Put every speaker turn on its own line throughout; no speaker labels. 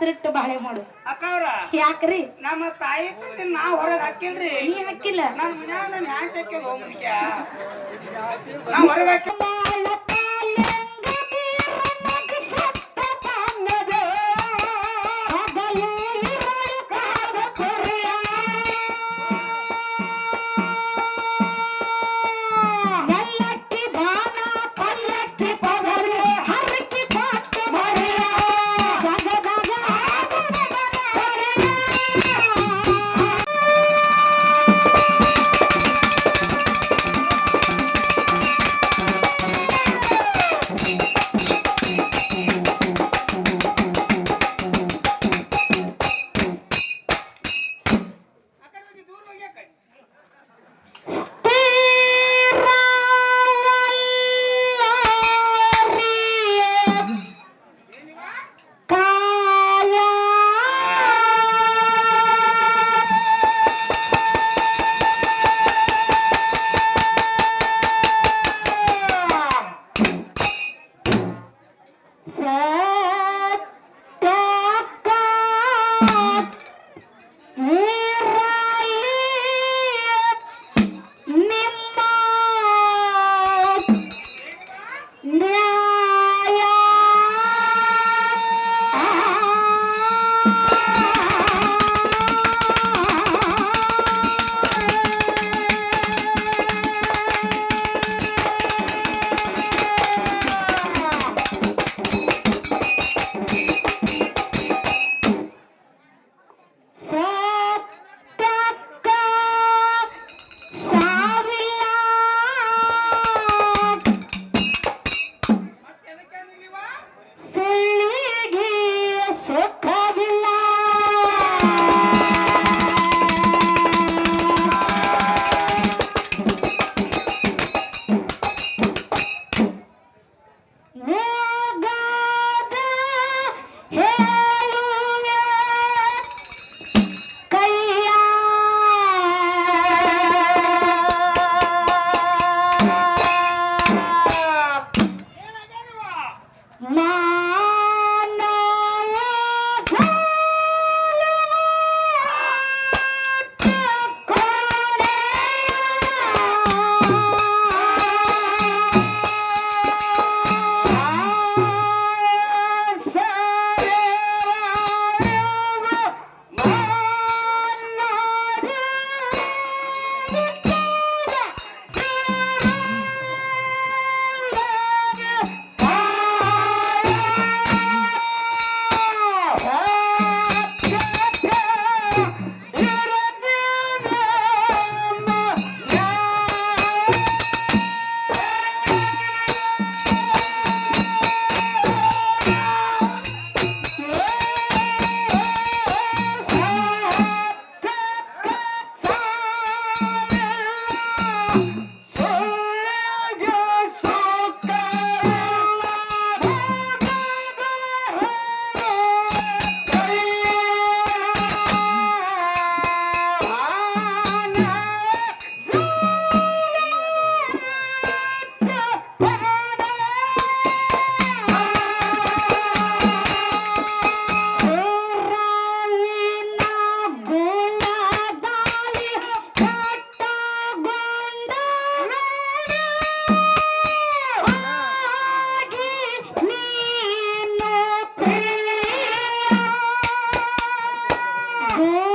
ಹೆಸರಿಟ್ಟು ಬಾಳೆ ಮಾಡು.
ಅಕ್ಕವ್ರ
ಯಾಕ್ರಿ?
ನಮ್ಮ ತಾಯಿ ತಂದೆ ನಾ ಹೊರಗೆ ಹಾಕಿಲ್ರಿ.
ನೀ ಹಾಕಿಲ್ಲ?
ನಮ್ಮ ಮನ್ಯಾಗ ನನ್ನ ಹ್ಯಾಂಡ್ ಹಾಕ್ಯದ ಹೋಗ್ಲಿಕ್ಕೆ ನಾ ಹೊರಗೆ ಹಾಕಿ Okay.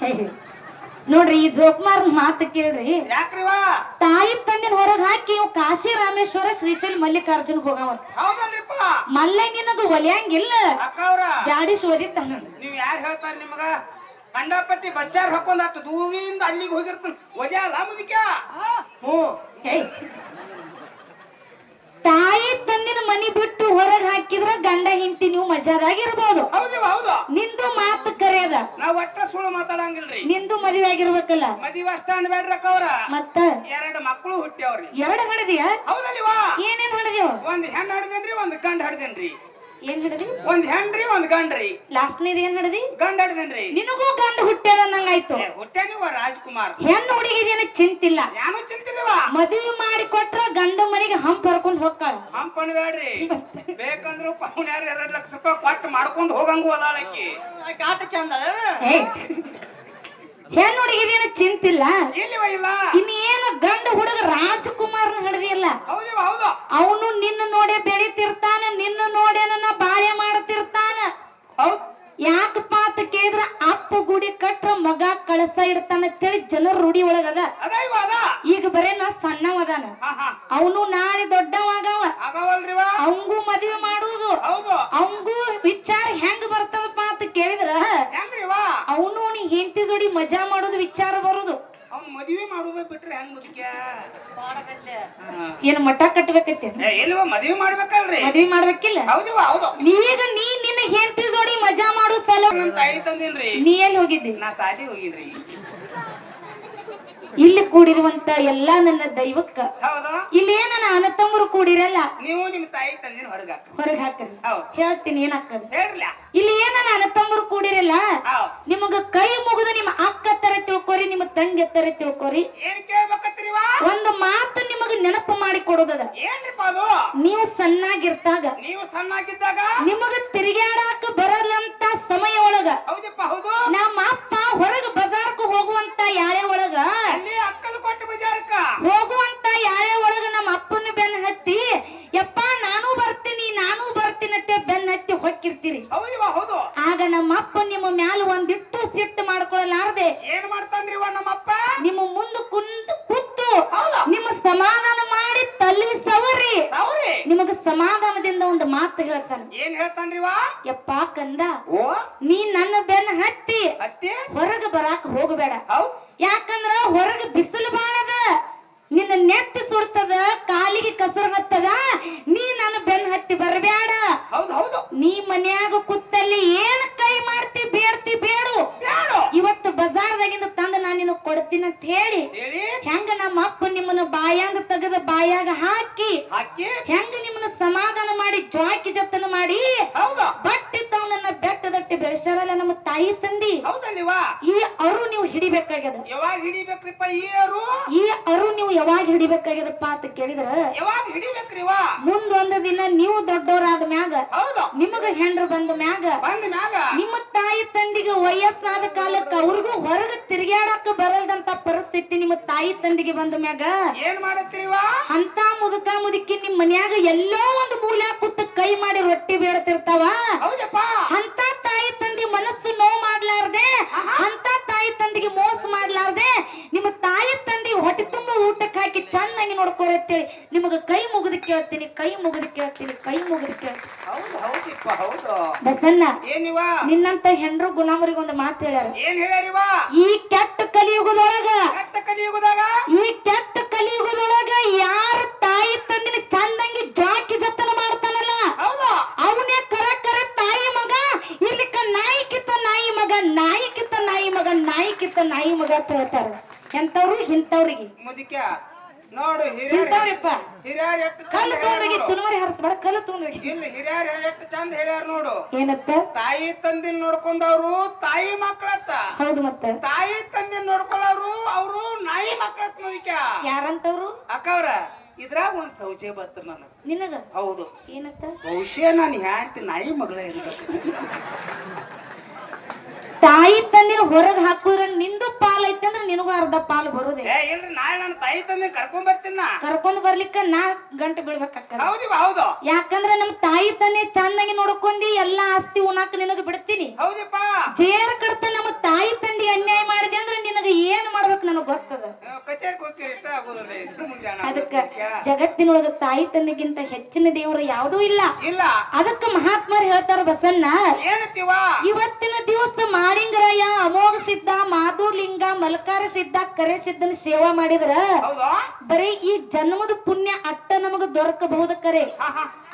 ನೋಡ್ರಿ ಈ ಜೋಕ್ಮಾರ್ ಮಾತು ಕೇಳ್ರಿ.
ಯಾಕ್ರಿವ
ತಾಯಿ ತಂದಿನ ಹೊರಗೆ ಹಾಕಿ ಇವ್ ಕಾಶಿ ರಾಮೇಶ್ವರ ಶ್ರೀಶೈಲ್ ಮಲ್ಲಿಕಾರ್ಜುನ್ ಹೋಗವಂತ
ಹೌದಲ್ರಿಪ್ಪ.
ಮಲ್ಲ ನಿನಗ ಒಲಿಯಂಗಿಲ್ಲ ಗಾಡಿ ಸೋದಿ ತಂದ
ನೀವ್ ಯಾರು ಹೇಳ್ತಾರ ನಿಮಗ? ಕಂಡಪಟ್ಟಿ ಬಚ್ಚಾರ್ ಹಾಕೊಂಡ್ ಆತ ದೂವಿಯಿಂದ ಅಲ್ಲಿಗೆ ಹೋಗಿರ್ತಾನ. ಒಲಿಯಲ್ಲ ಮುದಿಕ ಹ್ಞೂ.
ಹೇ. ತಾಯಿ ತಂದಿನ ಮನಿ ಬಿಟ್ಟು ಹೊರಗ್ ಹಾಕಿದ್ರ ಗಂಡ ಹಿಂತಿ ನೀವು ಮಜಾದಾಗಿರ್ಬೋದು.
ಹೌದಿವ ಹೌದು.
ನಿಂದು ಮಾತು ಕರೆಯದ.
ನಾವ್ ಒಟ್ಟ ಸುಳ್ಳು ಮಾತಾಡಂಗಿಲ್ರಿ.
ನಿಂದು ಮದುವೆ ಆಗಿರ್ಬೇಕಲ್ಲ.
ಮದುವೆ ಅಷ್ಟ ಅನ್ಬೇಡ್ರ ಕೌರ ಅವ್ರ.
ಮತ್ತ?
ಎರಡು ಮಕ್ಕಳು ಹುಟ್ಟ್ಯಾವ್ರಿ.
ಎರಡು ಹಣದಿಯ?
ಹೌದಲ್ವಾ
ಏನೇನ್ ಹೊಡೆದಿವ್
ಒಂದ್ ಹೆಣ್ ಹಡ್ದೇನ್ರಿ ಒಂದ್ ಗಂಡ ಹಡ್ದೇನ್ರಿ
ಏನ್ ಹಿಡದಿ
ಒಂದ್ ಹೆಣ್ರಿ ಒಂದ್ ಗಂಡ್ರಿ.
ಲಾಸ್ಟ್ನೇದ್ ಏನ್ ಹಿಡದಿ
ಗಂಡ ಹಡ್ದೇನ್ರಿ
ನಿನಗೂ ಗಂಡ ಹುಟ್ಟ್ಯದ ನಂಗಾಯ್ತು
ಹುಟ್ಟ್ಯಾನಿವ ರಾಜ್ಕುಮಾರ್.
ಹೆಣ್ಣು ಹುಡುಗಿದೇನ ಚಿಂತಿಲ್ಲ.
ಯಾನು ಚಿಂತಿಲ್ವ
ಮದುವೆ ಮಾಡಿ ಕೊಟ್ರ ಗಂಡ ಮನೆಗೆ ಹಂಪ್ ಹರ್ಕೊಂಡ್ ಹೋಗ್ತಾಳ.
ಹಂಪ್ ಅನ್ಬೇಡ್ರಿ ಬೇಕಂದ್ರ ಪೌನ್ಯಾರ ಎರಡ್ ಲಕ್ಷ ರೂಪಾಯಿ ಕೊಟ್ಟು ಮಾಡ್ಕೊಂಡ್ ಹೋಗಂಗು ಅದಕ್ಕೆ ಆಟ ಚಂದ
ಏ, ಹೆಣ್ಣು ಹುಡುಗಿದೇನ ಚಿಂತಿಲ್ಲ?
ಇಲ್ಲಿವ ಇಲ್ಲ.
ಇನ್ ಗಂಡ ಹುಡುಗ ರಾಜಕುಮಾರ್ನ ಹಿಡಿದಿಲ್ಲ
ಹೌದಿವ ಹೌದು
ಅವನು ನಿನ್ನ ನೋಡೇ ಬೆಳಿತಿರ್ತಾನ ನಿನ್ನ ನೋಡೇನ ನನ್ನ ಬಾಳೆ ಮಾಡ್ತಿರ್ತಾನ.
ಹೌದ್.
ಯಾಕಪ್ಪ ಅಂತ ಕೇಳಿದ್ರ ಅಪ್ಪ ಗುಡಿ ಕಟ್ರ ಮಗ ಕಳಸ ಇಡ್ತಾನ ಅಂತೇಳಿ ಜನರ ರೂಢಿ ಒಳಗದ ಈಗ ಬರೇ ನಾ ಸಣ್ಣವದಾನ
ಹಾ ಹಾ.
ಅವನು ನಾಳೆ ದೊಡ್ಡವಾಗವ.
ಆಗವಲ್ರಿವ?
ಅವಂಗೂ ಮದುವೆ ಮಾಡುವುದು
ಹೌದು.
ಅವಂಗೂ ವಿಚಾರ ಹೆಂಗ್ ಬರ್ತದಪ್ಪ ಅಂತ ಕೇಳಿದ್ರ? ಅವನು ನೀ ಹೆಂಡತಿ ಜೋಡಿ ಮಜಾ ಮಾಡೋದು ವಿಚಾರ ಬರುದು.
ಅವ್ನ್ ಮದ್ವಿ ಮಾಡುದ ಬಿಟ್ರೆ ಹೆಂಗ್ ಮುದುಕ್ಯ
ಏನ್ ಮಠ ಕಟ್ಬೇಕೈತಿ
ಮದ್ವಿ ಮಾಡ್ಬೇಕಲ್ರಿ.
ಮದುವೆ ಮಾಡ್ಬೇಕಿಲ್ಲ?
ಹೌದು ಹೌದು.
ನೀಗ ನೀ ನಿನ್ನ ಹೆಂಡತಿ ಜೋಡಿ ಮಜಾ ಮಾಡೋ ಸಲ
ನಮ್ ತಾಯಿ ತಂದಿನ್ರಿ.
ನೀ ಎಲ್ಲಿ ಹೋಗಿದ್ದಿ?
ನಾ ಸಾಲಿ ಹೋಗಿದ್ರಿ.
ಇಲ್ಲಿ ಕೂಡಿರುವಂತ ಎಲ್ಲಾ ನನ್ನ ದೈವಕ್ಕ. ಇಲ್ಲಿ ಏನ ಅಣ್ಣ ತಮ್ಮರು ಕೂಡಿರಲ್ಲ.
ನೀವು ನಿಮ್ ತಾಯಿ ತಂದಿನ ಹೊರಗ.
ಹೊರಗೆ ಹಾಕರಿ. ಹೇಳ್ತೀನಿ ಏನಾಗ್ತದೆ ಇಲ್ಲಿ ಏನ ಅಣ್ಣ ತಮ್ಮರು ಕೂಡಿರಲ್ಲ. ನಿಮಗ ಕೈ ಮುಗಿದು ನಿಮ್ಮ ಅಕ್ಕ ತರ ತಿಳ್ಕೊರಿ ನಿಮ್ಮ ತಂಗಿ ತರ ತಿಳ್ಕೊರಿ. ಒಂದು ಮಾತು ನಿಮಗ ನೆನಪು ಮಾಡಿ ಕೊಡೋದದ. ನೀವು ಸಣ್ಣಾಗಿರ್ತಾಗ.
ನೀವು ಸಣ್ಣಾಗಿದ್ದಾಗ?
ನಿಮಗ ತಿರುಗಾಡಾಕ ಬರಲ್ಲಂತ ಸಮಯ ಒಳಗ.
ಹೌದಪ್ಪ ಹೌದು.
ನಮ್ಮ ಅಪ್ಪ ಹೊರಗ ಬಜಾರ್ಕ ಹೋಗುವಂತ ಯಾಳೆ ಒಳಗ
ಅಲ್ಲಿ ಅಕ್ಕಲು ಕೊಟ್ಟ ಬಜಾರಕ್ಕ.
ಹೋಗುವಂತ ಯಾಳೆ ಒಳಗ ನಮ್ಮ ಅಪ್ಪನ ಬೆನ್ನ ಹತ್ತಿ ಯಪ್ಪ ನಾನು ಬರ್ತೀನಿ ನಾನು ಬರ್ತೀನಿ ಅಂತ ಬೆನ್ನ ಹತ್ತಿ ಹೊಕ್ಕಿರ್ತೀರಿ.
ಹೌದಿವ ಹೌದು.
ಆಗ ನಮ್ಮ ಅಪ್ಪ ನಿಮ್ಮ ಮ್ಯಾಲ ಒಂದಿಟ್ಟು ಸಿಟ್ಟು ಮಾಡ್ಕೊಳ್ಳಲಾರದೆ.
ಏನ್ ನಮ್ಮ ನಮ್ಮಪ್ಪ
ನಿಮ್ಮ ಮುಂದೆ ಕುಂದು ಕೂತು
ಹೌದು.
ನಿಮ್ಮ ಸಮಾಧಾನ ಮಾಡಿ ತಲ್ಲಿ ಸವರಿ.
ಸೌರಿ
ನಿಮಗ ಸಮಾಧಾನದಿಂದ ಒಂದು ಮಾತು ಹೇಳ್ತಾನೆ.
ಏನ್ ಇವ
ಯಪ್ಪ ಕಂದ
ಓ?
ನೀ ನನ್ನ ಬೆನ್ನ ಹತ್ತಿ
ಅತ್ತೆ
ಹೊರಗ ಬರಾಕ ಹೋಗಬೇಡ.
ಹೌದ್.
ಯಾಕಂದ್ರ ಹೊರಗ ಬಿಸಿಲು ಬಾಳದ ನಿನ್ನ ನೆಟ್ಟಿ ಸುಡ್ತದ ಕಾಲಿಗೆ ಕಸರ ಹತ್ತದ ನೀ ನನ್ನ ಬೆನ್ ಹತ್ತಿ ಬರಬೇಡ ನೀ ಮನ್ಯಾಗ ಕುತ್ತಲ್ಲಿ ಏನ್ ಕೈ ಮಾಡ್ತಿ ಬೇಡ್ತಿ ಬೇಡು. ಇವತ್ತು ಬಜಾರ್ದಾಗಿಂದ ತಂದು ನಾನು ನಿನ್ನ ಕೊಡ್ತೀನಿ ಅಂತ ಹೇಳಿ ಹೆಂಗ ನಮ್ಮ ಅಪ್ಪ ನಿಮ್ಮನ್ನ ಬಾಯಾಂಗ ತೆಗೆದ ಬಾಯಾಗ ಹಾಕಿ ಹೆಂಗ ನಿಮ್ಮನ್ನ ಸಮಾಧಾನ ಮಾಡಿ ಜಾಕಿ ಜತನ ಮಾಡಿ ಬಟ್ಟೆ ತವನನ್ನ ಬೆಟ್ಟದಟ್ಟಿ ಬೆಳೆಸಾರಲ್ಲ ನಮ್ಮ ತಾಯಿ ತಂದಿ ಈ ಅರು ನೀವು ಹಿಡಿಬೇಕಾಗ್ಯದ.
ಯಾವಾಗ ಹಿಡಿಬೇಕ್ರಿಪ್ಪ ಅರು?
ಈ ಅರು ನೀವು ಯಾವಾಗ ಹಿಡಿಬೇಕಾಗ್ಯದಪ್ಪ ಅಂತ ಕೇಳಿದ್ರ?
ಯಾವಾಗ ಹಿಡಿಬೇಕ್ರಿ
ಮುಂದೊಂದು ದಿನ ನೀವು ದೊಡ್ಡವರಾದ ಮ್ಯಾಗ
ಹೌದು?
ನಿಮಗ ಹೆಂಡ್ರು ಬಂದ ಮ್ಯಾಗ
ಬಂದ ಮ್ಯಾಗ?
ನಿಮ್ಮ ತಾಯಿ ತಂದಿಗೆ ವಯಸ್ಸಾದ ಕಾಲಕ್ಕೆ ಅವ್ರಿಗೂ ಹೊರಗ ತಿರುಗಾಡಕ ಬರಲ್ದಂತ ಪರಿಸ್ಥಿತಿ ನಿಮ್ಮ ತಾಯಿ ತಂದಿಗೆ ಬಂದ ಮ್ಯಾಗ?
ಏನ್ ಮಾಡತ್ತೀವ
ಅಂತ ಮುದುಕ ಮುದುಕಿ ನಿಮ್ ಮನ್ಯಾಗ ಎಲ್ಲೋ ಒಂದು ಮೂಲ್ಯ ಕುಟ್ಟು ಕೈ ಮಾಡಿ ರೊಟ್ಟಿ ಬೇಡತಿರ್ತಾವ? ಅಂತ ತಾಯಿ ತಂದಿ ಮನಸ್ಸು ನೋವು ಮಾಡ್ಲಾರ್ದೆ ಅಂತ ತಾಯಿ ತಂದಿಗೆ ಮೋಸ ಮಾಡ್ಲಾರ್ದೆ ನಿಮ್ಮ ತಾಯಿ ತಂದಿ ಹೊಟ್ಟೆ ತುಂಬ ಊಟಕ್ಕೆ ಹಾಕಿ ಚೆನ್ನಾಗಿ ನೋಡ್ಕೊರತ್ತೇಳಿ ಅಂತೇಳಿ ನಿಮಗ ಕೈ ಮುಗಿದು ಕೇಳ್ತೀನಿ ಕೈ ಮುಗಿದು ಕೇಳ್ತೀನಿ ಕೈ ಮುಗಿದು ಕೇಳ್ತೀನಿ. ಬಸನ್ನ ನಿನ್ನಂತ ಹೆಂಡ್ರು ಗುಲಾಮರಿಗೆ ಒಂದು ಮಾತು ಹೇಳ್ಯಾರ.
ಏನ್ ಹೇಳ್ಯಾರಿವ?
ಈ ಕೆಟ್ಟ ಕಲಿಯುಗದೊಳಗ?
ಕೆಟ್ಟ ಕಲಿಯುಗದಾಗ?
ಈ ಕೆಟ್ಟ ಕಲಿಯುಗದೊಳಗ ಯಾರ ತಾಯಿ ತಂದಿನ ಚಂದಂಗಿ ಜಾಕಿ ಜತನ ಮಾಡ್ತಾನಲ್ಲ? ಅವನೇ ಕರ ಕರ ತಾಯಿ ಮಗ ಇರ್ಲಿಕ್ಕ ನಾಯಿ ಕಿತ್ತ ನಾಯಿ ಮಗ ನಾಯಿ ಕಿತ್ತ ನಾಯಿ ಮಗ ನಾಯಿ ಕಿತ್ತ ನಾಯಿ ಮಗ ಅಂತ ಹೇಳ್ತಾರ ಎಂತವ್ರು ಇಂಥವ್ರಿಗೆ.
ಮುದಿಕ ನೋಡು ಎಷ್ಟು
ಕಲ್ಲು ತಗೊಂಡೋಗಿ. ತುನುಮರಿ ಹರಿಸ್ಬೇಡ ಕಲ್ಲು ತಗೊಂಡೋಗಿ
ಇಲ್ಲಿ ಹಿರಿಯರ್ ಎಷ್ಟು ಚಂದ ಹೇಳ್ಯಾರ ನೋಡು.
ಏನತ್ತ?
ತಾಯಿ ತಂದಿನ ನೋಡ್ಕೊಂಡವ್ರು ತಾಯಿ ಮಕ್ಕಳತ್ತ
ಹೌದು ಮತ್ತ.
ತಾಯಿ ತಂದಿನ ನೋಡ್ಕೊಳ್ಳೋರು ಅವರು ನಾಯಿ ಮಕ್ಕಳತ್ ನೋಡಿಕ
ಯಾರಂತವ್ರು?
ಅಕ್ಕವ್ರ ಇದ್ರಾಗ ಒಂದ್ ಸೌಜೆ ಬತ್ತ ನನಗ.
ನಿನಗ?
ಹೌದು.
ಏನತ್ತ?
ಬಹುಶಃ ನಾನು ಹ್ಯಾಂತಿ ನಾಯಿ ಮಗಳ ಇರ್ಬೇಕು.
ತಾಯಿ ತಂದಿನ ಹೊರಗ್ ಹಾಕುದ್ರ ನಿಂದು ಪಾಲ್ ಐತೆ ಅಂದ್ರೆ ನಿನಗೂ ಅರ್ಧ ಪಾಲ್ ಬರೋದೇ.
ಏ ಇಲ್ರಿ ನಾಳೆ ನನ್ನ ತಾಯಿ ತಂದೆ ಕರ್ಕೊಂಡ್ ಬರ್ತೀನಿ ನಾ.
ಕರ್ಕೊಂಡ್ ಬರ್ಲಿಕ್ಕ ನಾಲ್ಕ್ ಗಂಟೆ ಹೌದು
ಹೌದಿವ ಹೌದು.
ಯಾಕಂದ್ರೆ ನಮ್ ತಾಯಿ ತಂದೆ ಚಂದಾಗಿ ನೋಡ್ಕೊಂಡಿ ಎಲ್ಲಾ ಆಸ್ತಿ ಉಣಾಕ ನಿನಗ ಬಿಡ್ತೀನಿ.
ಹೌದಪ್ಪ.
ಜೇರ್ ಕಡ್ತ ನಮ್ಮ ತಾಯಿ ತಂದೆ ಅನ್ಯಾಯ ಮಾಡಿದೆ ಅಂದ್ರೆ ನಿನಗ ಏನ್ ಮಾಡ್ಬೇಕು ನನಗ್ ಗೊತ್ತದ? ಅದಕ್ಕ ಜಗತ್ತಿನೊಳಗ ತಾಯಿ ತಂದೆಗಿಂತ ಹೆಚ್ಚಿನ ದೇವರು ಯಾವುದೂ ಇಲ್ಲ.
ಇಲ್ಲ.
ಅದಕ್ಕ ಮಹಾತ್ಮರು ಹೇಳ್ತಾರ ಬಸನ್ನ ಇವತ್ತಿನ ದಿವಸ ಮಾಡಿಂಗರಯ್ಯ ಅಮೋಘ ಸಿದ್ಧ ಮಾಧುರ್ಲಿಂಗ ಮಲ್ಕಾರ ಸಿದ್ಧ ಕರೆ ಸಿದ್ಧನ ಸೇವಾ ಮಾಡಿದ್ರ ಬರೀ ಈ ಜನ್ಮದ ಪುಣ್ಯ ಅಟ್ಟ ನಮಗ ದೊರಕಬಹುದು ಕರೆ.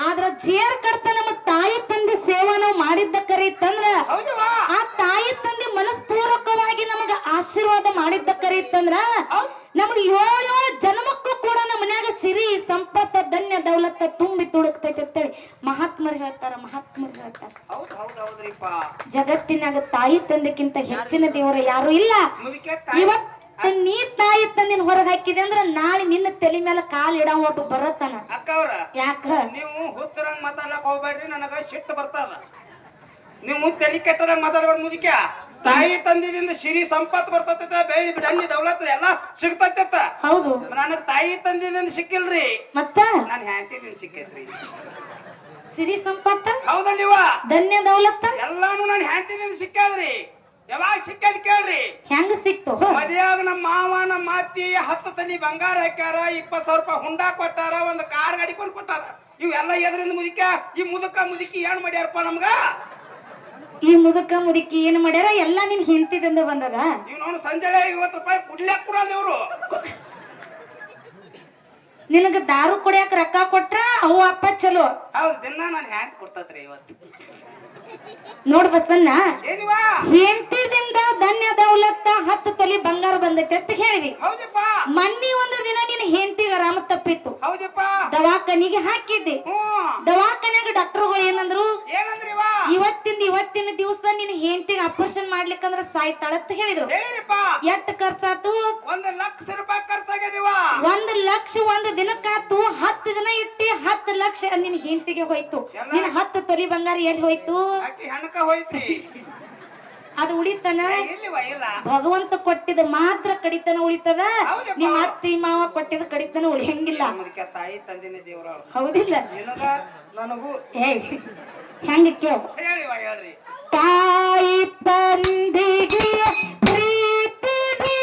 ಆದ್ರ ಜೇರ್ ಕಡ್ತ ನಮ್ಮ ತಾಯಿ ತಂದೆ ಸೇವಾ ನಾವು ಮಾಡಿದ್ದ ಕರೆ ಇತ್ತಂದ್ರ ಆ ತಾಯಿ ತಂದೆ ಮನಸ್ಪೂರ್ವಕವಾಗಿ ನಮಗ ಆಶೀರ್ವಾದ ಮಾಡಿದ್ದ ಕರೆ ಇತ್ತಂದ್ರ ನಮ್ಗೆ ಏಳು ಏಳು ಜನ್ಮಕ್ಕೂ ಕೂಡ ನಮ್ಮ ಮನ್ಯಾಗ ಸಿರಿ ಸಂಪತ್ತ ಧನ್ಯ ದೌಲತ್ತ ತುಂಬಿ ತುಳುಕ್ತೈತೆ ಅಂತೇಳಿ ಮಹಾತ್ಮರು ಹೇಳ್ತಾರ ಮಹಾತ್ಮರು ಹೇಳ್ತಾರ.
ಹೌದ್ ಹೌದ್ ಹೌದ್ರಿಪ್ಪ.
ಜಗತ್ತಿನಾಗ ತಾಯಿ ತಂದಕ್ಕಿಂತ ಹೆಚ್ಚಿನ ದೇವರು ಯಾರು ಇಲ್ಲ. ಇವತ್ತ ನೀ ತಾಯಿ ತಂದಿನ ಹೊರಗೆ ಹಾಕಿದೆ ಅಂದ್ರ ನಾಳೆ ನಿನ್ನ ತಲೆ ಮೇಲೆ ಕಾಲ್ ಇಡ ಒಟ್ಟು ಬರತ್ತಾನ.
ಅಕ್ಕವ್ರ
ಯಾಕ?
ನೀವು ಹುಚ್ಚರಂಗ್ ಮಾತಾಡಕ್ ಹೋಗ್ಬೇಡ್ರಿ ನನಗ ಸಿಟ್ಟು ಬರ್ತದ. ನೀವು ತಲೆ ಕೆಟ್ಟದಂಗ್ ಮಾತಾಡ್ಬೇಡ ಮುದುಕ ತಾಯಿ ತಂದಿದಿಂದ ಸಿರಿ ಸಂಪತ್ ಬರ್ತೈತ ಬೆಳ್ಳಿ ಬಿಡಣ್ಣಿ ದೌಲತ್ ಎಲ್ಲ ಸಿಗ್ತೈತ
ಹೌದು.
ನನಗ್ ತಾಯಿ ತಂದಿದಿಂದ ಸಿಕ್ಕಿಲ್ರಿ.
ಮತ್ತ?
ನಾನ್ ಹ್ಯಾಂತಿದಿಂದ ಸಿಕ್ಕೈತ್ರಿ.
ಸಿರಿ ಸಂಪತ್ತ?
ಹೌದಲ್ಲಿವ?
ಧನ್ಯ ದೌಲತ್ತ?
ಎಲ್ಲಾನು ನಾನು ಹ್ಯಾಂತಿದಿಂದ ಸಿಕ್ಕಾದ್ರಿ. ಯಾವಾಗ ಸಿಕ್ಕದ್ ಕೇಳ್ರಿ.
ಹೆಂಗ ಸಿಕ್ತು?
ಮದ್ಯಾಗ ನಮ್ಮ ಮಾವ ನಮ್ಮ ಅತ್ತಿ ಹತ್ತು ತಲಿ ಬಂಗಾರ ಹಾಕ್ಯಾರ ಇಪ್ಪತ್ ಸಾವಿರ ರೂಪಾಯಿ ಹುಂಡಾ ಕೊಟ್ಟಾರ ಒಂದ್ ಕಾರ್ ಗಾಡಿ ಕೊಂಡು ಕೊಟ್ಟಾರ. ಇವೆಲ್ಲ ಎದ್ರಿಂದ ಮುದುಕ ಈ ಮುದುಕ ಮುದುಕಿ ಏನ್ ಮಾಡ್ಯಾರಪ್ಪ ನಮ್ಗ?
ಈ ಮುದುಕ ಮುದುಕಿ ಏನ್ ಮಾಡ್ಯಾರ? ಎಲ್ಲಾ ನಿನ್ ಹಿಂತಿದಿಂದ ಬಂದದ?
ನೀವು ನೋಡು ಸಂಜೆ ಐವತ್ತು ರೂಪಾಯಿ ಕುಡ್ಲ್ಯಾಕ ಕೊಡಲ್ಲ ಇವ್ರು.
ನಿನಗ ದಾರು ಕುಡಿಯಾಕ ರೊಕ್ಕ ಕೊಟ್ರ ಅವು ಅಪ್ಪ ಚಲೋ.
ಹೌದು ದಿನ ನಾನು ಹ್ಯಾಂಗ್ ಕೊಡ್ತತ್ರಿ ಇವತ್ತು.
ನೋಡ್ ಬಸನ್ನ
ಏನಿವಾ?
ದೌಲತ್ತ ಹತ್ತು ತೊಲಿ ಬಂಗಾರ ಬಂದೈತೆ ಅಂತ ಹೇಳಿದಿ.
ಹೌದಪ್ಪ.
ಮನ್ನಿ ಒಂದು ದಿನ ನಿನ್ನ ಹೆಂಡತಿಗ ಆರಾಮ ತಪ್ಪಿತ್ತು. ದವಾಖಾನಿಗೆ ಹಾಕಿದ್ದೆ. ದವಾಖಾನ್ಯಾಗ ಡಾಕ್ಟರ್ಗಳು ಏನಂದ್ರು ಇವತ್ತಿಂದ ಇವತ್ತಿನ ದಿವಸ ನಿನ್ನ ಹೆಂಡತಿಗೆ ಆಪರೇಷನ್ ಮಾಡ್ಲಿಕ್ಕಂದ್ರ ಸಾಯ್ತಾಳ ಅಂತ ಹೇಳಿದ್ರು. ಎಷ್ಟ್ ಖರ್ಚಾತು?
ಒಂದ್ ಲಕ್ಷ ರೂಪಾಯಿ ಖರ್ಚಾಗ್ಯದಿವ
ಒಂದ್ ಲಕ್ಷ ಒಂದ್ ದಿನಕ್ಕಾತು ಹತ್ತು ದಿನ ಇಟ್ಟಿ ಹತ್ತು ಲಕ್ಷ ನಿನ್ ಹೆಂಡತಿಗೆ ಹೋಯ್ತು.
ನಿನ್ನ
ನಿನ್ ಹತ್ತು ತೊಲಿ ಬಂಗಾರ ಎಲ್ಲಿ ಹೋಯ್ತು?
ಹೋಯ್ತು ಹಣಕ
ಅದು ಉಳಿತನ? ಭಗವಂತ ಕೊಟ್ಟಿದ ಮಾತ್ರ ಕಡಿತನ ಉಳಿತದ?
ನಿಮ್ಮ
ನಿಮ್ ಅತ್ತಿ ಮಾವ ಕೊಟ್ಟಿದ ಕಡಿತನ ಉಳಿಯಂಗಿಲ್ಲ.
ಹೆಂಗಿಲ್ಲ ತಾಯಿ ತಂದಿನ ದೇವ್ರ
ಹೌದಿಲ್ಲ?
ನಿನಗ
ಹೆಂಗ ಕೇಳ? ತಾಯಿ ತಂದಿಗೆ ಪ್ರೀತಿಗೆ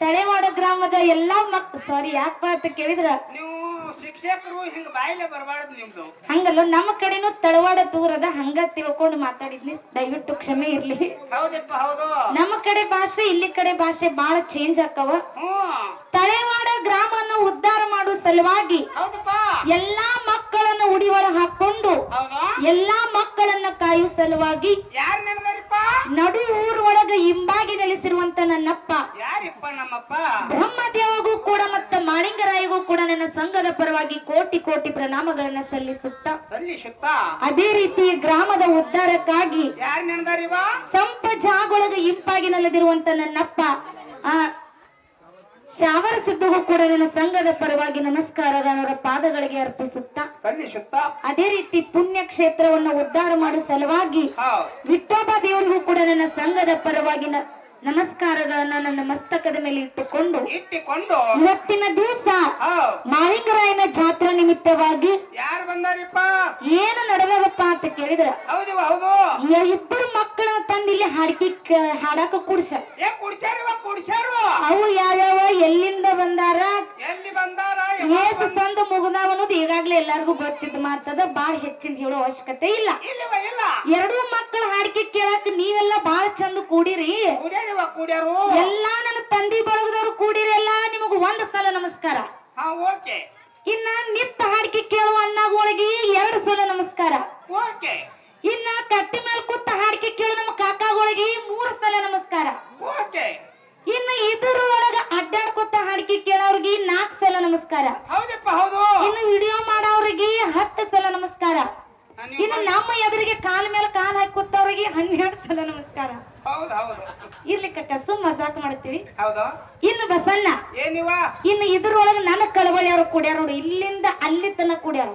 ತಳೆವಾಡ ಗ್ರಾಮದ ಎಲ್ಲಾ ಮಕ್ ಸಾರಿ ಯಾಕಪ್ಪ ಅಂತ ಕೇಳಿದ್ರ?
ನೀವು ಶಿಕ್ಷಕರು ಹಿಂಗ ಬಾಯಿಲೆ ಬರಬಾರ್ದು ನಿಮ್ದು.
ಹಂಗಲ್ಲ ನಮ್ಮ ಕಡೆನೂ ತಳವಾಡ ದೂರದ ಹಂಗ ತಿಳ್ಕೊಂಡು ಮಾತಾಡಿದ್ನಿ. ದಯವಿಟ್ಟು ಕ್ಷಮೆ ಇರ್ಲಿ.
ಹೌದಪ್ಪ ಹೌದು.
ನಮ್ಮ ಕಡೆ ಭಾಷೆ ಇಲ್ಲಿ ಕಡೆ ಭಾಷೆ ಬಾಳ ಚೇಂಜ್
ಆಕವ
ತಳೆವಾಡ ಗ್ರಾಮನ ಉದ್ಧಾರ ಮಾಡುವ ಸಲುವಾಗಿ
ಹೌದಪ್ಪ.
ಎಲ್ಲಾ ಮಕ್ಕಳನ್ನ ಉಡಿ ಒಳಗ್ ಹಾಕೊಂಡು ಎಲ್ಲಾ ಮಕ್ಕಳನ್ನ ಕಾಯುವ ಸಲುವಾಗಿ ನಡು ಊರ್ ಒಳಗ ಹಿಂಬಾಗಿ ನೆಲೆಸಿರುವಂತ ನನ್ನಪ್ಪ. ಬ್ರಹ್ಮದೇವಗೂ ಕೂಡ ಮತ್ತ ಮಾಳಿಂಗರಾಯಿಗೂ ಕೂಡ ನನ್ನ ಸಂಘದ ಪರವಾಗಿ ಕೋಟಿ ಕೋಟಿ ಪ್ರಣಾಮಗಳನ್ನ ಸಲ್ಲಿಸುತ್ತಾ.
ಸಲ್ಲಿಸುತ್ತ?
ಅದೇ ರೀತಿ ಗ್ರಾಮದ ಉದ್ಧಾರಕ್ಕಾಗಿ ಸಂಪ ಜಾಗೊಳಗ ಇಂಪಾಗಿ ನೆಲೆದಿರುವಂತ ನನ್ನಪ್ಪ. ಆ ಶಾವರ ಸಿದ್ಧಗೂ ಕೂಡ ನನ್ನ ಸಂಘದ ಪರವಾಗಿ ನಮಸ್ಕಾರಗಳ ಪಾದಗಳಿಗೆ ಅರ್ಪಿಸುತ್ತಾ
ಸಲ್ಲಿಸುತ್ತ
ಅದೇ ರೀತಿ ಪುಣ್ಯ ಕ್ಷೇತ್ರವನ್ನು ಉದ್ಧಾರ ಮಾಡುವ ಸಲುವಾಗಿ ವಿಠೋಬ ದೇವರಿಗೂ ಕೂಡ ನನ್ನ ಸಂಘದ ಪರವಾಗಿ ನಮಸ್ಕಾರಗಳನ್ನ ನನ್ನ ಮಸ್ತಕದ ಮೇಲೆ ಇಟ್ಟುಕೊಂಡು
ಇಟ್ಟುಕೊಂಡು
ಇವತ್ತಿನ ದಿವಸ
ಹೌದ್
ಮಾಳಿಂಗರಾಯನ ಜಾತ್ರಾ ನಿಮಿತ್ತವಾಗಿ
ಯಾರು ಬಂದಾರಿಪ್ಪ?
ಏನು ನಡೆದದಪ್ಪ ಅಂತ ಕೇಳಿದ್ರ
ಹೌದು
ಹೌದು. ಇಬ್ಬರು ಮಕ್ಕಳ ತಂದು ಇಲ್ಲಿ ಹಾಡ್ಕಿ ಹಾಡಾಕ ಕುಡ್ಸ ಅವು ಯಾವ್ಯಾವ ಎಲ್ಲಿಂದ ಬಂದಾರ?
ಎಲ್ಲಿ ಬಂದಾರ
ಏಸು ತಂದು ಮುಗಿದಾವ ಅನ್ನೋದು ಈಗಾಗ್ಲೇ ಎಲ್ಲಾರ್ಗು ಗೊತ್ತಿದ್ ಮಾತದ ಬಾಳ ಹೆಚ್ಚಿನ ಹೇಳೋ ಅವಶ್ಯಕತೆ ಇಲ್ಲ. ಎರಡೂ ಮಕ್ಕಳ ಹಾಡಿಕೆ ಕೇಳಾಕ ನೀವೆಲ್ಲ ಬಾಳ ಚಂದ ಕೂಡಿರಿ.
ಕುಡ್ಯಾರಿವ ಕೂಡ್ಯಾರು.
ಎಲ್ಲಾ ನನ್ನ ತಂದಿ ಬಳಗದವ್ರು ಕೂಡಿರೆಲ್ಲ ನಿಮಗ ಒಂದ್ ಸಲ ನಮಸ್ಕಾರ.
ಹಾ ಓಕೆ.
ಇನ್ನ ನಿತ್ತ ಹಾಡಿಕೆ ಕೇಳುವ ಅಣ್ಣಗಳಿಗೆ ಎರಡು ಸಲ ನಮಸ್ಕಾರ.
ಓಕೆ.
ಇನ್ನ ಕಟ್ಟಿ ಮೇಲೆ ಕುತ್ತ ಹಾಡಿಕೆ ಕೇಳು ನಮ್ಮ ಕಾಕಾಗಳಿಗೆ ಮೂರು ಸಲ ನಮಸ್ಕಾರ.
ಓಕೆ.
ಇನ್ನ ಇದ್ರ ಒಳಗ ಅಡ್ಡಾಡ್ಕೊತ ಹಾಡಿಕೆ ಕೇಳೋರ್ಗಿ ನಾಲ್ಕು ಸಲ ನಮಸ್ಕಾರ.
ಹೌದಪ್ಪ ಹೌದು.
ಇನ್ನು ವಿಡಿಯೋ ಮಾಡೋರಿಗೆ ಹತ್ತು ಸಲ ನಮಸ್ಕಾರ.
ನೀವು
ಇನ್ನು ನಮ್ಮ ಎದುರಿಗೆ ಕಾಲ ಮೇಲೆ ಕಾಲ್ ಹಾಕಿ ಕೂತವ್ರಿಗೆ ಹನ್ನೆರಡು ಸಲ ನಮಸ್ಕಾರ.
ಹೌದು ಹೌದು.
ಇರ್ಲಿ ಕಕ್ಕ ಸುಮ್ ಮಜಾಕ್ ಮಾಡ್ತೀವಿ.
ಹೌದು.
ಇನ್ನು ಬಸಣ್ಣ.
ಏನಿವ
ಇನ್ನು ಇದ್ರೊಳಗೆ ನನ್ನ ಕಳವಳಿ ಅವ್ರು ಕುಡ್ಯಾರ ನೋಡಿ ಇಲ್ಲಿಂದ ಅಲ್ಲಿ ತನಕ ಕುಡ್ಯಾರ.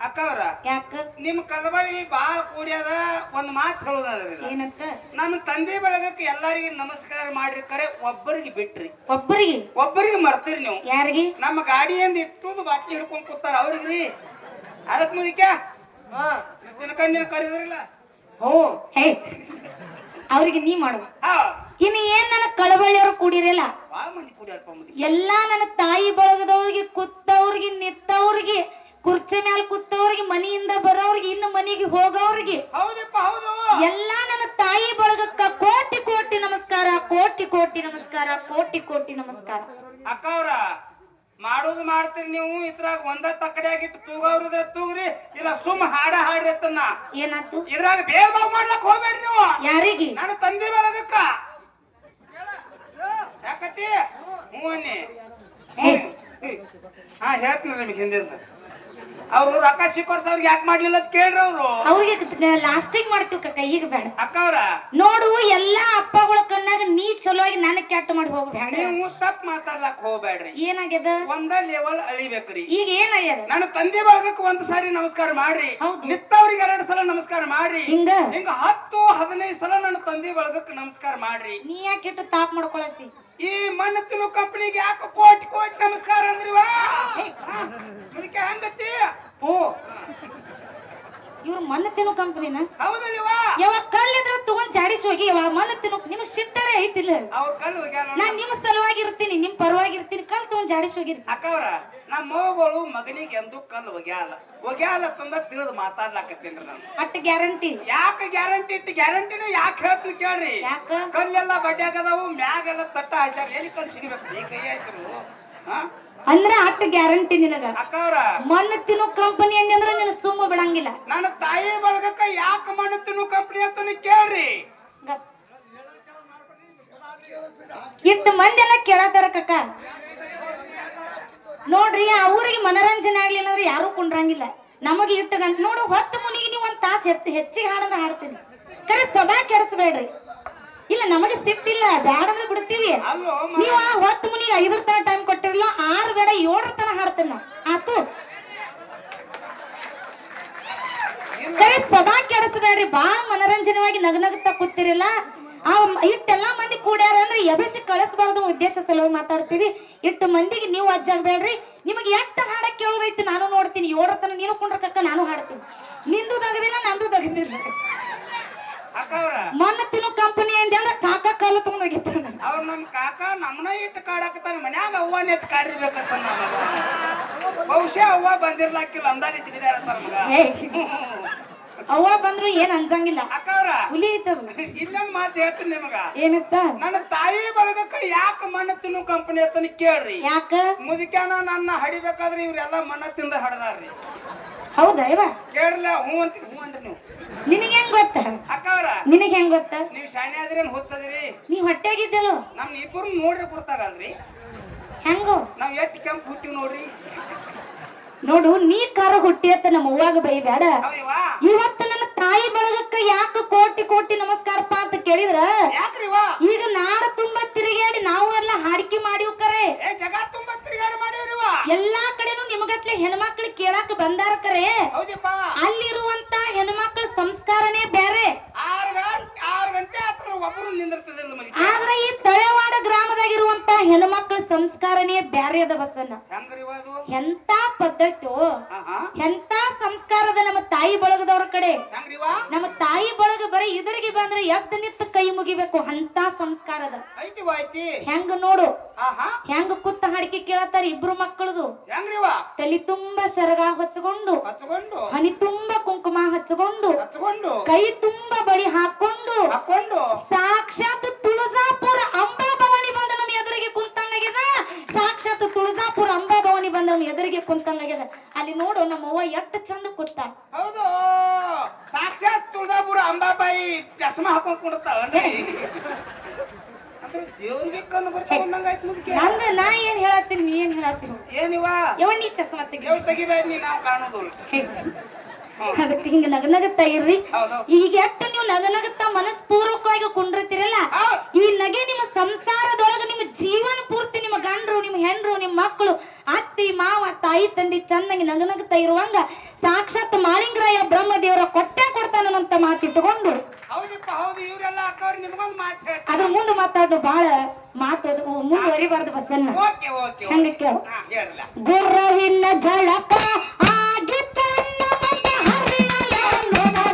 ಅಕ್ಕವ್ರ?
ಯಾಕ?
ನಿಮ್ ಕಲಬಳಿ ಬಾಳ ಕೂಡ್ಯದ ಒಂದ್ ಮಾತು ಹೇಳುದಾದ್ರಿ
ಏನಂತ?
ನಮ್ಮ ತಂದೆ ಬಳಗಕ್ಕೆ ಎಲ್ಲರಿಗೆ ನಮಸ್ಕಾರ ಮಾಡ್ರಿ ಕರೆ ಒಬ್ಬರಿಗೆ ಬಿಟ್ರಿ.
ಒಬ್ಬರಿಗೆ?
ಒಬ್ಬರಿಗೆ ಮರ್ತೀರಿ ನೀವು.
ಯಾರಿಗೆ?
ನಮ್ಮ ಗಾಡಿಯಿಂದ ಇಷ್ಟೊಂದು ಬಾಟ್ಲಿ ಹಿಡ್ಕೊಂಡ್ ಕೂತಾರ ಅವ್ರಿಗೆ. ಅದಕ್ ಮುಗಿಕ ಹಾ ದಿನಕಂಡಿನ ಕರೆದ್ರಿಲ್ಲ? ಹ್ಞೂ.
ಹೇ ಅವ್ರಿಗೆ ನೀ ಮಾಡು
ಹಾ.
ಇನ್ನು ಏನ್ ನನ್ನ ಕಳವಳಿಯವ್ರು ಕೂಡಿರಲ್ಲ? ಎಲ್ಲಾ ನನ್ನ ತಾಯಿ ಬಳಗದವ್ರಿಗೆ ಕುತ್ತವ್ರಿಗೆ ನಿತ್ತವ್ರಿಗೆ ಕುರ್ಚಿ ಮ್ಯಾಲ ಕುತ್ತವ್ರಿಗೆ ಮನೆಯಿಂದ ಬರೋವ್ರಿಗೆ ಇನ್ನು ಮನೆಗೆ ಹೋಗೋವ್ರಿಗೆ.
ಹೌದಪ್ಪ ಹೌದು.
ಎಲ್ಲಾ ನನ್ನ ತಾಯಿ ಬಳಗಕ್ಕ ಕೋಟಿ ಕೋಟಿ ನಮಸ್ಕಾರ ಕೋಟಿ ಕೋಟಿ ನಮಸ್ಕಾರ ಕೋಟಿ ಕೋಟಿ ನಮಸ್ಕಾರ.
ಅಕ್ಕವ್ರ ಮಾಡೋದು ಮಾಡ್ತೀರಿ ನೀವು? ಇದ್ರಾಗ ಒಂದ ತಕ್ಕಡಿಯಾಗಿಟ್ಟು ತೂಗವ್ರಿದ್ರೆ ತೂಗ್ರಿ ಇಲ್ಲ ಸುಮ್ ಹಾಡ ಹಾಡ್ರಿ ಅತ್ತನ್ನ.
ಏನಾಯ್ತು?
ಇದ್ರಾಗ ಭೇದ ಬಾವ್ ಮಾಡ್ಲಕ್ ಹೋಗ್ಬೇಡ್ರಿ ನೀವು.
ಯಾರಿಗೆ?
ನನ್ನ ತಂದೆ ಬೆಳಗಕ್ಕ. ಯಾಕತ್ತಿ? ಹ್ಞೂ ಅನ್ನಿ. ಹ್ಞೂ ಹಾ. ಹೇಳ್ತೀನಿ ನಿಮಗೆ ಹಿಂದಿಂದ ಅವ್ರು ರೊಕ್ಕ ಸಿಕ್ಕೋರ್ಸ್ ಅವ್ರಿಗೆ ಯಾಕೆ ಮಾಡ್ಲಿಲ್ಲ ಅಂತ ಕೇಳ್ರಿ ಅವ್ರು.
ಅವ್ರಿಗೆ ಲಾಸ್ಟಿಂಗ್ ಮಾಡ್ತೀವಿ ಕಕ್ಕ ಈಗ ಬೇಡ.
ಅಕ್ಕವ್ರ?
ನೋಡು ಎಲ್ಲಾ ಅಪ್ಪಗಳ ಕಣ್ಣಾಗ ನೀ ಚಲೋವಾಗಿ ನನಗ್ ಕೆಟ್ಟ ಮಾಡಿ ಹೋಗ್ಬೇಡ.
ನೀವು ತಪ್ಪ ಮಾತಾಡ್ಲಕ್ ಹೋಗ್ಬೇಡ್ರಿ.
ಏನಾಗ್ಯದ?
ಒಂದ ಲೆವೆಲ್ ಅಳಿಬೇಕ್ರಿ.
ಈಗ ಏನಾಗ್ಯದ?
ನನ್ನ ತಂದೆ ಬಳಗಕ್ಕೆ ಒಂದ್ ಸಾರಿ ನಮಸ್ಕಾರ ಮಾಡ್ರಿ. ನಿತ್ತವ್ರಿಗೆ ಎರಡು ಸಲ ನಮಸ್ಕಾರ ಮಾಡ್ರಿ.
ಹಿಂಗ?
ಹಿಂಗ ಹತ್ತು ಹದಿನೈದು ಸಲ ನನ್ನ ತಂದೆ ಬಳಗಕ್ಕೆ ನಮಸ್ಕಾರ ಮಾಡ್ರಿ.
ನೀ ಯಾಕೆ ತಾಪ್ ಮಾಡ್ಕೊಳತಿ
ಈ ಮಣ್ಣು ತಿನ್ನು ಕಂಪನಿಗೆ ಯಾಕೆ ಕೋಟಿ ಕೋಟಿ ನಮಸ್ಕಾರ ಅಂದ್ರಿವ? ಅದಕ್ಕೆ ಹಂಗತಿ? ಓ
ಇವ್ರು ಮಣ್ಣು ತಿನ್ನೋ ಕಂಪನಿನ?
ಹೌದಲ್ವಾ
ಯಾವಾಗ ಕಲ್ಲಿದ್ರು ತಗೊಂಡ್ ಜಾಡಿಸಿ ಹೋಗಿ ಯಾವಾಗ ಮಣ್ಣು ತಿನ್ನೋ ನಿಮಗ್ ಸಿಟ್ಟರೆ ಐತಿಲ್ಲ.
ಅವ್ರ ಕಲ್ಲು
ನಾನ್ ನಿಮ್ಮ ಸಲುವಾಗಿ ಇರ್ತೀನಿ ನಿಮ್ ಪರವಾಗಿ ಇರ್ತೀನಿ ಕಲ್ ತಗೊಂಡ್ ಜಾಡಿಸಿ ಹೋಗಿರಿ.
ಅಕ್ಕವ್ರ ನಮ್ಮ ಮಗಳು ಮಗನಿಗೆ ಎಂದು ಕಲ್ಲು ಒಗ್ಯಾಲ ಒಗ್ಯಾಲ ತಂದ ತಿಳಿದು ಮಾತಾಡ್ಲಾಕತ್ತೇನ್ರಿ ನಾನು.
At guarantee?
ಯಾಕೆ ಗ್ಯಾರಂಟಿ ಇಟ್ಟು ಗ್ಯಾರಂಟಿನ ಯಾಕೆ ಹೇಳ್ತೀನಿ ಕೇಳ್ರಿ.
ಯಾಕ?
ಕಲ್ಲೆಲ್ಲ ಆಗದವು ಮ್ಯಾಗೆಲ್ಲ ತಟ್ಟ ಹಾಸ್ಯಾರ ಎಲ್ಲಿ ಕಲ್ಲು ಸಿಗಬೇಕು? ಈ ಕೈ ಆಯ್ತು
ಅಂದ್ರೆ ಅಟ್ ಗ್ಯಾರಂಟಿ ನಿನಗ?
ಅಕ್ಕವ್ರ.
ಮಣ್ಣು ತಿನ್ನು ಕಂಪನಿ ಅಂದ್ರೆ ನಿನ್ ಸುಮ್ಮ ಬಿಡಂಗಿಲ್ಲ.
ನನ್ನ ತಾಯಿ ಬಳಗಕ್ಕ ಯಾಕೆ ಮಣ್ಣು ತಿನ್ನು ಕಂಪನಿ ಅಂತ ಕೇಳ್ರಿ.
ಎಷ್ಟು ಇಷ್ಟು ಮಂದಿ ಎಲ್ಲ ಕೇಳತ್ತಾರ ಕಕ್ಕ. ನೋಡ್ರಿ ಊರಿಗೆ ಮನರಂಜನೆ ಆಗ್ಲಿಲ್ಲ ಅಂದ್ರೆ ಯಾರು ಕುಂಡ್ರಂಗಿಲ್ಲ. ನಮಗೆ ಇಟ್ಟು ಗಂಟೆ ನೋಡು ಹೊತ್ತು ಮುನಿಗೆ ನೀವು ಒಂದ್ ತಾಸು ಹೆಚ್ಚು ಹೆಚ್ಚಿಗೆ ಹಾಡನ್ನ ಹಾಡ್ತೀನಿ ಕರೆ ಸಭಾ ಕೆಡ್ಸ ಹಚ್ಚಬೇಡ್ರಿ ಇಲ್ಲ ನಮಗೆ ಸಿಟ್ಟಿಲ್ಲ ಬ್ಯಾಡ ಅಂದ್ರೆ ಬಿಡ್ತೀವಿ ನೀವು ಆ ಹೊತ್ತು ಮುನಿಗೆ ಐದರ ತರ ಟೈಮ್ ಕೊಟ್ಟಿರಲ್ಲ ಆರು ಬೇಡ ಏಳರ ತರ ಹಾಡ್ತೇನೆ ನಾ ಆತು. ಸಭಾ ಸದಾ ಕೆಡಿಸಬೇಡ್ರಿ ಬಾಳ ಮನರಂಜನವಾಗಿ ನಗನಗುತ್ತಾ ಕೂತಿರಿಲ್ಲ. ಆ ಇಟ್ಟೆಲ್ಲಾ ಮಂದಿ ಕೂಡ್ಯಾರ ಅಂದ್ರೆ ಎಬಸಿ ಕಳಿಸ್ಬಾರ್ದು ಉದ್ದೇಶ ಸಲುವಾಗಿ ಮಾತಾಡ್ತೀವಿ. ಇಟ್ಟು ಮಂದಿಗೆ ನೀವು ಅಜ್ಜಾಗ್ಬೇಡ್ರಿ ನಿಮಗೆ ಎಷ್ಟು ಹಾಡ ಕೇಳೋದೈತಿ ನಾನು ನೋಡ್ತೀನಿ. ಯೋಡತನ ತನ ನೀನು ಕುಂಡ್ರಕಕ್ಕ ನಾನು ಹಾಡ್ತೀನಿ. ನಿಂದು ದಗದಿಲ್ಲ ನಂದು ದಗದಿಲ್ಲ. ಮೊನ್ನ ತಿನ್ನು ಕಂಪನಿ ಅಂದೆ ಅಂದ್ರೆ ಕಾಕ ಕಾಲು ತಗೊಂಡ್ ಹೋಗಿರ್ತಾನೆ
ಅವ್ರ ನಮ್ ಕಾಕ ನಮ್ಮನ ಇಟ್ಟು ಕಾಡಾಕತ್ತಾನ. ಮನ್ಯಾಗ ಅವ್ವನ ಎತ್ತು ಕಾಡಿರ್ಬೇಕಂತ ಬಹುಶಃ ಅವ್ವ ಬಂದಿರ್ಲಾಕಿಲ್ಲ. ಅಂದಾಗ
ಅವ್ವ ಬಂದ್ರು ಏನ್
ಅಕ್ಕವ್ರ
ಹುಲಿ ಐತದ
ಇನ್ನೊಂದ್ ಮಾತು ಹೇಳ್ತೀನಿ ನಿಮಗ.
ಏನಂತ?
ನನ್ನ ತಾಯಿ ಬಳಗಕ್ಕ ಯಾಕ ಮಣ್ಣ ತಿನ್ನು ಕಂಪನಿ ಅಂತನ ಕೇಳ್ರಿ.
ಯಾಕ?
ಮುದುಕ್ಯಾನ ನನ್ನ ಹಡಿಬೇಕಾದ್ರೆ ಇವ್ರೆಲ್ಲ ಮಣ್ಣ ತಿಂದ ಹಡದಾರ್ರಿ.
ಹೌದಾ ಇವ?
ಕೇಳಲ್ಲ ಹ್ಞೂ ಅಂತ ಹ್ಞೂ ಅಂದ್ರಿ ನೀವು.
ನಿನಗೆ ಹೆಂಗ್ ಗೊತ್ತ?
ಅಕ್ಕವ್ರ
ನಿನಗೆ ಹೆಂಗ್ ಗೊತ್ತ?
ನೀವು ಶಾಣೆ ಆದ್ರೆ ಹುಚ್ಚದಿರಿ?
ನೀ ಹೊಟ್ಟೆಗಿದ್ದಲು
ನಮ್ ಇಬ್ಬರು ನೋಡ್ರಿ ಗೊತ್ತಾಗಲ್ರಿ
ಹೆಂಗೋ?
ನಾವ್ ಎಷ್ಟ್ ಕೆಂಪ್ ಹುಟ್ಟಿವ್ ನೋಡ್ರಿ.
ನೋಡು ನೀ ಕಾರ ಹುಟ್ಟಿ ಅಂತ ನಮ್ಮ ಅವ್ವಾಗ ಬೈಬೇಡ ಇವತ್ತು ನಮ್ಮ ತಾಯಿ ಬಳಗಕ್ಕ ಯಾಕ ಕೋಟಿ ಕೋಟಿ ನಮಸ್ಕಾರಪ್ಪ ಅಂತ ಕೇಳಿದ್ರ? ಈಗ ನಾಡ ತುಂಬಾ ತಿರುಗಾಡಿ ನಾವು ಎಲ್ಲ ಹಾಡಿಕೆ ಮಾಡಿವ್ ಕರೆ. ಎಲ್ಲಾ ಕಡೆನು ನಿಮಗಟ್ಲೆ ಹೆಣ್ಮಕ್ಳು ಕೇಳಾಕ ಬಂದಾರ ಕರೆ. ಅಲ್ಲಿರುವಂತ ಹೆಣ್ಮಕ್ಳ ಸಂಸ್ಕಾರನೇ ಬೇರೆ ಆದ್ರೆ ಈ ತಳೆವಾಡ ಗ್ರಾಮದಾಗಿರುವಂತ ಹೆಣ್ಮಕ್ಳ ಸಂಸ್ಕಾರನೇ ಬ್ಯಾರೆ ಅದ ಬಸನ್ನ ಎಂತ
ಹಾ
ಎಂತ ಸಂಸ್ಕಾರದ ನಮ್ಮ ತಾಯಿ ಬಳಗದವ್ರ ಕಡೆ. ನಮ್ಮ ತಾಯಿ ಬಳಗ ಬರೀ ಇದರಿಗೆ ಬಂದ್ರೆ ಎತ್ತ ನಿತ್ತ ಕೈ ಮುಗಿಬೇಕು ಅಂತ ಸಂಸ್ಕಾರದ. ಹೆಂಗ ನೋಡು. ಹೆಂಗ ಕುತ್ತ ಹಾಡಿಕೆ ಕೇಳತ್ತಾರ ಇಬ್ರು ಮಕ್ಕಳದು. ತಲೆ ತುಂಬಾ ಸರಗ ಹಚ್ಚಗೊಂಡು
ಹಚ್ಕೊಂಡು.
ಹನಿ ತುಂಬಾ ಕುಂಕುಮ ಹಚ್ಚಗೊಂಡು
ಹಚ್ಕೊಂಡು.
ಕೈ ತುಂಬಾ ಬಳಿ ಹಾಕೊಂಡು. ಸಾಕ್ಷಾತ್ ತುಳಜಾಪುರ ಅಂಬಾಭವಾನಿ ಬಂದ ನಮ್ಮ ಎದುರಿಗೆ ಕುಂತಂಗಾಗ್ಯದ ಸಾಕ್ಷಾತ್ ತುಳಜಾಪುರ ಅಂಬಾಭವನಿ ಬಂದವನು ಎದುರಿಗೆ ಕುಂತಂಗಾಗ್ಯದ ಅಲ್ಲಿ ನೋಡು ನಮ್ಮ ಅವ್ವ ಎಷ್ಟು ಚಂದ ಕೂತ.
ಹೌದು. ಸಾಕ್ಷಾತ್ ತುಳಜಾಪುರ ಅಂಬಾಬಾಯಿ ಚಸ್ಮ ಹಾಕೊಂಡ್ ದೇವ್ರಿಗೆ ಕಣ್ಣು
ನಂದ ನಾ ಏನ್ ಹೇಳತ್ತೀನಿ ನೀ ಏನ್ ಹೇಳತ್ತೀನಿ?
ಏನಿವಾ?
ಯಾವ ನೀ ಚಸ್ಮಾ ತೆಗಿ
ತೆಗಿಬೇಡ ನೀ ನಾವು ಕಾಣೋದು.
ಅದಕ್ಕೆ ಹಿಂಗ ನಗನಗುತ್ತಾ ಇರ್ರಿ. ಈಗ ಎಷ್ಟು ನೀವು ನಗನಗುತ್ತಾ ಮನಸ್ಪೂರ್ವಕವಾಗಿ ಕುಂಡಿರ್ತೀರಲ್ಲ. ಈ ನಗೆ ನಿಮ್ಮ ಸಂಸಾರದೊಳಗ ನಿಮ್ಮ ಜೀವನ ಪೂರ್ತಿ ನಿಮ್ಮ ಗಂಡ್ರು ನಿಮ್ಮ ಹೆಂಡ್ರು ನಿಮ್ಮ ಮಕ್ಕಳು ಅತ್ತಿ ಮಾವ ತಾಯಿ ತಂದೆ ಚೆನ್ನಾಗಿ ನಗನಗುತ್ತಾ ಇರುವಂಗ ಸಾಕ್ಷಾತ್ ಮಾಳಿಂಗರಾಯ ಬ್ರಹ್ಮದೇವರ ಕೊಟ್ಟೆ ಕೊಡ್ತಾನಂತ ಮಾತಿಟ್ಟುಕೊಂಡು. ಅದ್ರ ಮುಂದೆ ಮಾತಾಡು ಬಾಳ ಮಾತಾಡು ಮುಂದುವರಿಬಾರ್ದು ಬಸ್ಸನ್ನ ಹಂಗ ಕೇಳು. ಗುರ್ರವಿನ ಝಳಕ রে